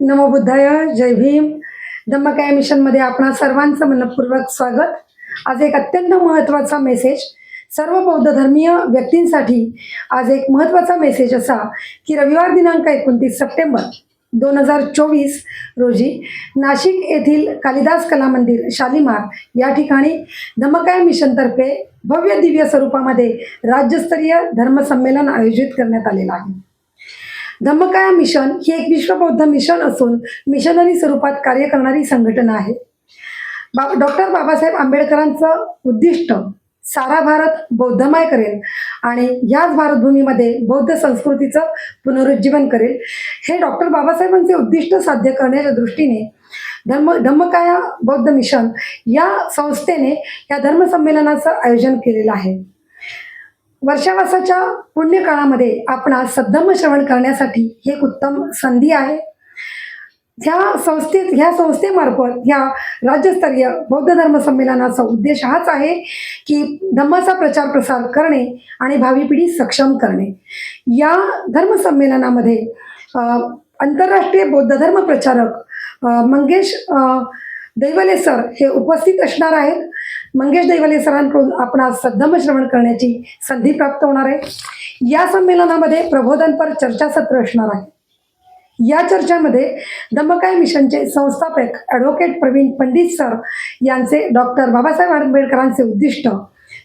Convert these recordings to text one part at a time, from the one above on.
नमो बुद्धाय जय भीम. धम्मकाय मिशनमध्ये आपणा सर्वांचं मनपूर्वक स्वागत. आज एक अत्यंत महत्त्वाचा मेसेज सर्व बौद्ध धर्मीय व्यक्तींसाठी आज एक महत्त्वाचा मेसेज असा की रविवार दिनांक एकोणतीस सप्टेंबर दोन हजार चोवीस रोजी नाशिक येथील कालिदास कला मंदिर शालिमार या ठिकाणी धम्मकाय मिशनतर्फे भव्य दिव्य स्वरूपामध्ये राज्यस्तरीय धर्मसंमेलन आयोजित करण्यात आलेलं आहे. धम्मकाया मिशन ही एक विश्वबौद्ध मिशन असून मिशनरी स्वरूपात कार्य करणारी संघटना आहे. बा डॉक्टर बाबासाहेब आंबेडकरांचं उद्दिष्ट सारा भारत बौद्धमय करेल आणि याच भारतभूमीमध्ये बौद्ध संस्कृतीचं पुनरुज्जीवन करेल. हे डॉक्टर बाबासाहेबांचे उद्दिष्ट साध्य करण्याच्या दृष्टीने धर्म धम्मकाया बौद्ध मिशन या संस्थेने या धर्मसंमेलनाचं आयोजन केलेलं आहे. वर्षावासाच्या पुण्यकाळामध्ये आपण सद्धम्म श्रवण करण्यासाठी ही एक उत्तम संधी आहे. ह्या संस्थेत ह्या संस्थेमार्फत ह्या राज्यस्तरीय बौद्ध धर्म संमेलनाचा उद्देश हाच आहे की धम्माचा प्रचार प्रसार करणे आणि भावी पिढी सक्षम करणे. या धर्मसंमेलनामध्ये आंतरराष्ट्रीय बौद्ध धर्म प्रचारक मंगेश आ, दैवले सर हे उपस्थित असणार आहेत. मंगेश दैवले सरांकडून आपण आज सद्धम श्रवण करण्याची संधी प्राप्त होणार आहे. या संमेलनामध्ये प्रबोधनपर चर्चासत्र असणार आहे. या चर्चेमध्ये दमकाय मिशनचे संस्थापक ॲडव्होकेट प्रवीण पंडित सर यांचे डॉक्टर बाबासाहेब आंबेडकरांचे उद्दिष्ट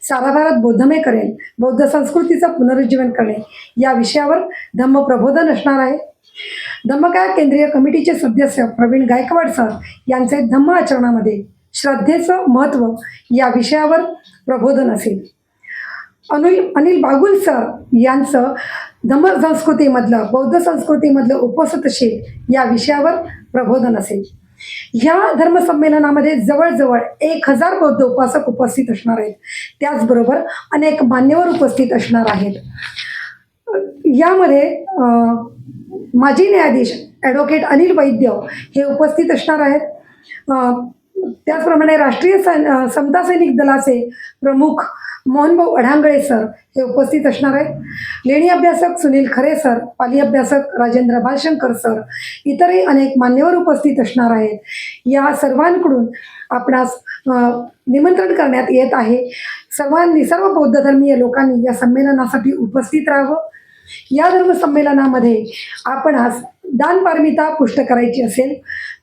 सारा भारत बौद्धमय करेल बौद्ध संस्कृतीचं पुनरुज्जीवन करणे. या विषयावर धम्म प्रबोधन असणार आहे. धम्मकाय केंद्रीय कमिटीचे सदस्य प्रवीण गायकवाड सर यांचे धम्म आचरणामध्ये श्रद्धेचं महत्त्व या विषयावर प्रबोधन असेल. अनिल अनिल बागुल सर यांचं धम्म संस्कृतीमधलं बौद्ध संस्कृतीमधलं उपसतशील या विषयावर प्रबोधन असेल. ह्या धर्मसंमेलनामध्ये जवळजवळ एक हजार बौद्ध उपासक उपस्थित असणार आहेत. त्याचबरोबर अनेक मान्यवर उपस्थित असणार आहेत. यामध्ये माजी न्यायाधीश ॲडव्होकेट अनिल वैद्य हे उपस्थित असणार आहेत. त्याचप्रमाणे राष्ट्रीय सैन समता सैनिक दलाचे प्रमुख मोहनभाऊ अढांगळे सर हे उपस्थित असणार आहेत. लेणी अभ्यासक सुनील खरे सर पाली अभ्यासक राजेंद्र भालशंकर सर इतरही अनेक मान्यवर उपस्थित असणार आहेत. या सर्वांकडून आपणास निमंत्रण करण्यात येत आहे. सर्वांनी सर्व बौद्ध धर्मीय लोकांनी या संमेलनासाठी उपस्थित राहावं. या धर्म संमेलनामध्ये आपण आज दानपारमिता पुष्ट करायची असेल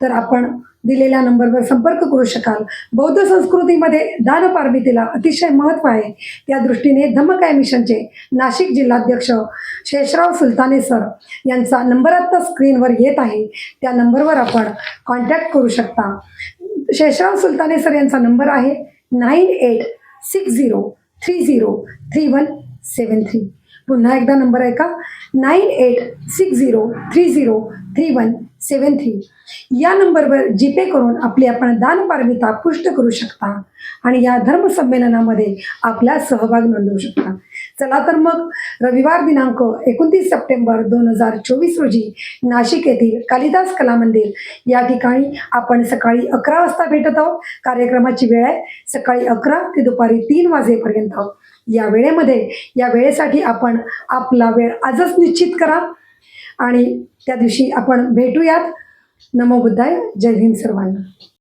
तर आपण दिलेल्या नंबरवर संपर्क करू शकाल. बौद्ध संस्कृतीमध्ये दानपारमितेला अतिशय महत्त्व आहे. त्या दृष्टीने धम्मकाय मिशनचे नाशिक जिल्हाध्यक्ष शेषराव सुलताने सर यांचा नंबर आत्ता स्क्रीनवर येत आहे. त्या नंबरवर आपण कॉन्टॅक्ट करू शकता. शेषराव सुलताने सर यांचा नंबर आहे nine eight six zero three zero three one seven three. पुन्हा एकदा नंबर आहे का? Nine eight six zero three zero three one seven three. या नंबरवर जी पे करून आपली आपण दानपारमिता पुष्ट करू शकता आणि या धर्मसंमेलनामध्ये आपला सहभाग नोंदवू शकता. चला तर मग रविवार दिनांक एकोणतीस सप्टेंबर दोन हजार चोवीस रोजी नाशिक येथील कालिदास कला मंदिर या ठिकाणी आपण सकाळी अकरा वाजता भेटत आहोत. कार्यक्रमाची वेळ आहे. सकाळी अकरा ते दुपारी तीन वाजेपर्यंत. या वेळेमध्ये या वेळेसाठी आपण आपला वेळ आजच निश्चित करा. आणि त्या दिवशी आपण भेटूयात. नमो बुद्धाय. जय हिंद सर्वांना.